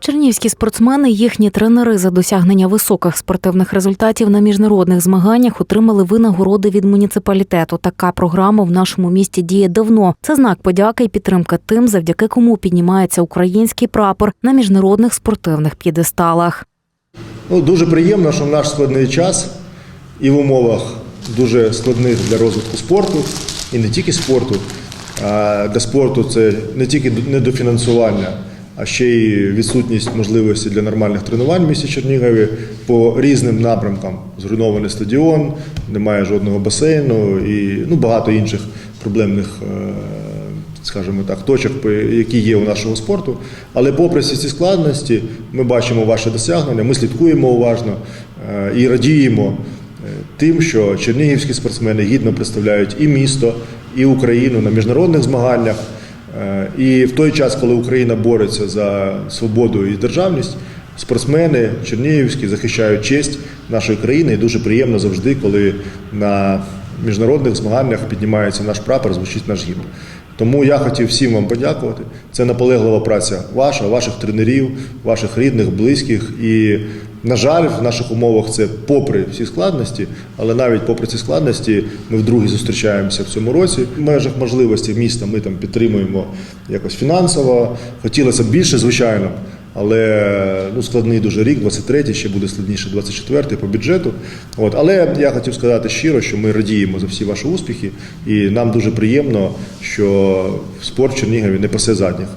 Чернівські спортсмени, їхні тренери за досягнення високих спортивних результатів на міжнародних змаганнях отримали винагороди від муніципалітету. Така програма в нашому місті діє давно. Це знак подяки і підтримки тим, завдяки кому піднімається український прапор на міжнародних спортивних п'єдесталах. Ну, дуже приємно, що в наш складний час і в умовах дуже складних для розвитку спорту, і не тільки спорту. Для спорту це не тільки недофінансування, а ще й відсутність можливості для нормальних тренувань в місті Чернігові по різним напрямкам. Зруйнований стадіон, немає жодного басейну і ну, багато інших проблемних. е, скажімо так, точок, які є у нашого спорту. Але попри всі ці складності, ми бачимо ваші досягнення, ми слідкуємо уважно е, і радіємо е, тим, що чернігівські спортсмени гідно представляють і місто, і Україну на міжнародних змаганнях. Е, І в той час, коли Україна бореться за свободу і державність, спортсмени чернігівські захищають честь нашої країни. І дуже приємно завжди, коли на міжнародних змаганнях піднімається наш прапор, звучить наш гімн. Тому я хотів всім вам подякувати. Це наполеглива праця ваша, ваших тренерів, ваших рідних, близьких. І, на жаль, в наших умовах це попри всі складності, але навіть попри ці складності ми вдруге зустрічаємося в цьому році. В межах можливості міста ми там підтримуємо якось фінансово. Хотілося б більше, звичайно. Але ну, складний дуже рік, 23-й, ще буде складніше 24-й по бюджету. От. Але я хотів сказати щиро, що ми радіємо за всі ваші успіхи, і нам дуже приємно, що спорт в Чернігові не пасе задніх.